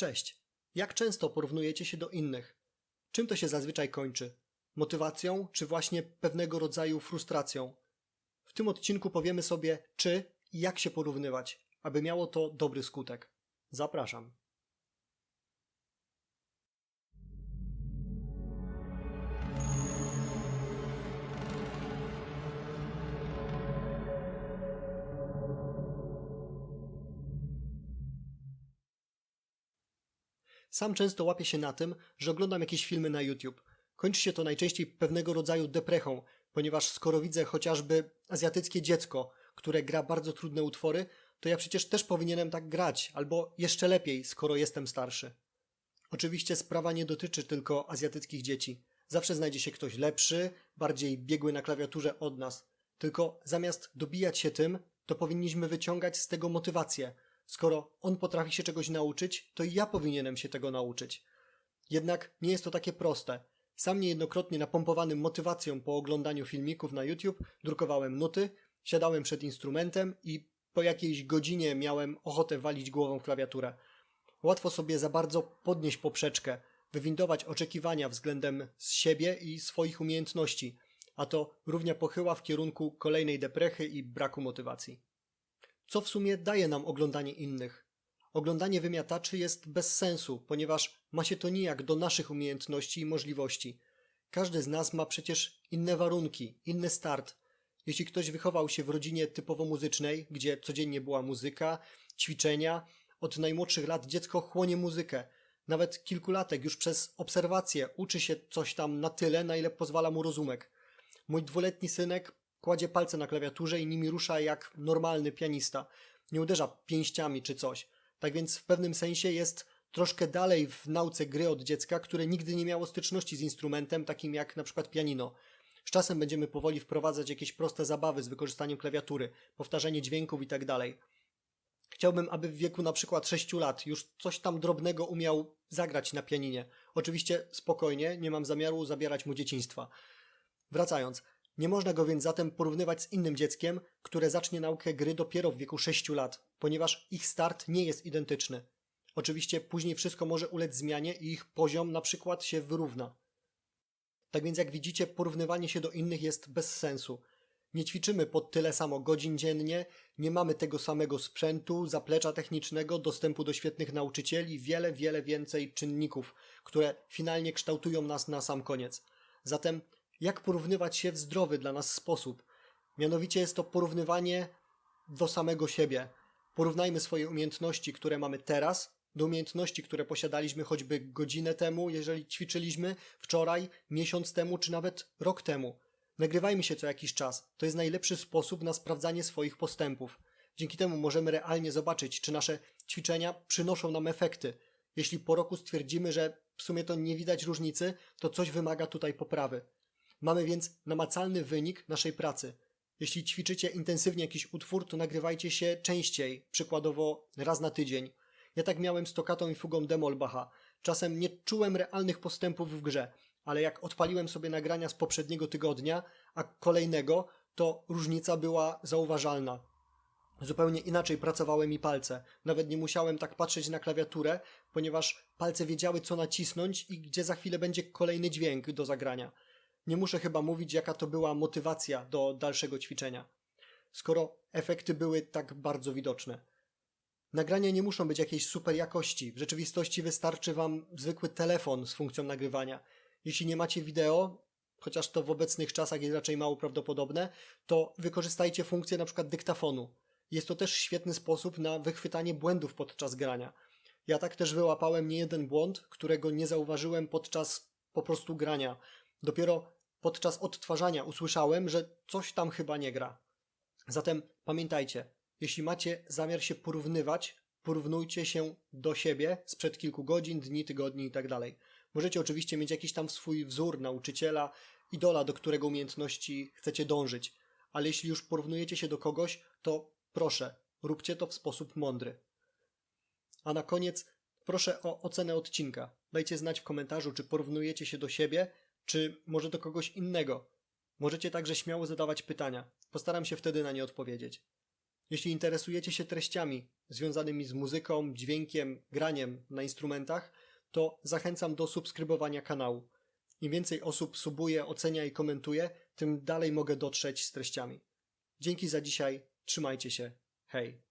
Cześć. Jak często porównujecie się do innych? Czym to się zazwyczaj kończy? Motywacją, czy właśnie pewnego rodzaju frustracją? W tym odcinku powiemy sobie, czy i jak się porównywać, aby miało to dobry skutek. Zapraszam. Sam często łapię się na tym, że oglądam jakieś filmy na YouTube. Kończy się to najczęściej pewnego rodzaju deprechą, ponieważ skoro widzę chociażby azjatyckie dziecko, które gra bardzo trudne utwory, to ja przecież też powinienem tak grać, albo jeszcze lepiej, skoro jestem starszy. Oczywiście sprawa nie dotyczy tylko azjatyckich dzieci. Zawsze znajdzie się ktoś lepszy, bardziej biegły na klawiaturze od nas. Tylko zamiast dobijać się tym, to powinniśmy wyciągać z tego motywację. Skoro on potrafi się czegoś nauczyć, to i ja powinienem się tego nauczyć. Jednak nie jest to takie proste. Sam niejednokrotnie napompowanym motywacją po oglądaniu filmików na YouTube drukowałem nuty, siadałem przed instrumentem i po jakiejś godzinie miałem ochotę walić głową w klawiaturę. Łatwo sobie za bardzo podnieść poprzeczkę, wywindować oczekiwania względem siebie i swoich umiejętności, a to równia pochyła w kierunku kolejnej deprechy i braku motywacji. Co w sumie daje nam oglądanie innych? Oglądanie wymiataczy jest bez sensu, ponieważ ma się to nijak do naszych umiejętności i możliwości. Każdy z nas ma przecież inne warunki, inny start. Jeśli ktoś wychował się w rodzinie typowo muzycznej, gdzie codziennie była muzyka, ćwiczenia, od najmłodszych lat dziecko chłonie muzykę. Nawet kilkulatek już przez obserwację uczy się coś tam na tyle, na ile pozwala mu rozumek. Mój dwuletni synek kładzie palce na klawiaturze i nimi rusza jak normalny pianista. Nie uderza pięściami czy coś. Tak więc w pewnym sensie jest troszkę dalej w nauce gry od dziecka, które nigdy nie miało styczności z instrumentem takim jak na przykład pianino. Z czasem będziemy powoli wprowadzać jakieś proste zabawy z wykorzystaniem klawiatury, powtarzanie dźwięków itd. Chciałbym, aby w wieku na przykład 6 lat już coś tam drobnego umiał zagrać na pianinie. Oczywiście spokojnie, nie mam zamiaru zabierać mu dzieciństwa. Wracając, nie można go więc zatem porównywać z innym dzieckiem, które zacznie naukę gry dopiero w wieku 6 lat, ponieważ ich start nie jest identyczny. Oczywiście później wszystko może ulec zmianie i ich poziom na przykład się wyrówna. Tak więc jak widzicie, porównywanie się do innych jest bez sensu. Nie ćwiczymy pod tyle samo godzin dziennie, nie mamy tego samego sprzętu, zaplecza technicznego, dostępu do świetnych nauczycieli, wiele, wiele więcej czynników, które finalnie kształtują nas na sam koniec. Zatem jak porównywać się w zdrowy dla nas sposób? Mianowicie jest to porównywanie do samego siebie. Porównajmy swoje umiejętności, które mamy teraz, do umiejętności, które posiadaliśmy choćby godzinę temu, jeżeli ćwiczyliśmy, wczoraj, miesiąc temu, czy nawet rok temu. Nagrywajmy się co jakiś czas. To jest najlepszy sposób na sprawdzanie swoich postępów. Dzięki temu możemy realnie zobaczyć, czy nasze ćwiczenia przynoszą nam efekty. Jeśli po roku stwierdzimy, że w sumie to nie widać różnicy, to coś wymaga tutaj poprawy. Mamy więc namacalny wynik naszej pracy. Jeśli ćwiczycie intensywnie jakiś utwór, to nagrywajcie się częściej, przykładowo raz na tydzień. Ja tak miałem z tokatą i fugą Demolbacha. Czasem nie czułem realnych postępów w grze, ale jak odpaliłem sobie nagrania z poprzedniego tygodnia, a kolejnego, to różnica była zauważalna. Zupełnie inaczej pracowały mi palce. Nawet nie musiałem tak patrzeć na klawiaturę, ponieważ palce wiedziały co nacisnąć i gdzie za chwilę będzie kolejny dźwięk do zagrania. Nie muszę chyba mówić, jaka to była motywacja do dalszego ćwiczenia, skoro efekty były tak bardzo widoczne. Nagrania nie muszą być jakiejś super jakości. W rzeczywistości wystarczy Wam zwykły telefon z funkcją nagrywania. Jeśli nie macie wideo, chociaż to w obecnych czasach jest raczej mało prawdopodobne, to wykorzystajcie funkcję przykład dyktafonu. Jest to też świetny sposób na wychwytanie błędów podczas grania. Ja tak też wyłapałem nie jeden błąd, którego nie zauważyłem podczas po prostu grania. Dopiero podczas odtwarzania usłyszałem, że coś tam chyba nie gra. Zatem pamiętajcie, jeśli macie zamiar się porównywać, porównujcie się do siebie sprzed kilku godzin, dni, tygodni itd. Możecie oczywiście mieć jakiś tam swój wzór nauczyciela, idola, do którego umiejętności chcecie dążyć, ale jeśli już porównujecie się do kogoś, to proszę, róbcie to w sposób mądry. A na koniec proszę o ocenę odcinka. Dajcie znać w komentarzu, czy porównujecie się do siebie, czy może do kogoś innego. Możecie także śmiało zadawać pytania. Postaram się wtedy na nie odpowiedzieć. Jeśli interesujecie się treściami związanymi z muzyką, dźwiękiem, graniem na instrumentach, to zachęcam do subskrybowania kanału. Im więcej osób subuje, ocenia i komentuje, tym dalej mogę dotrzeć z treściami. Dzięki za dzisiaj, trzymajcie się, hej!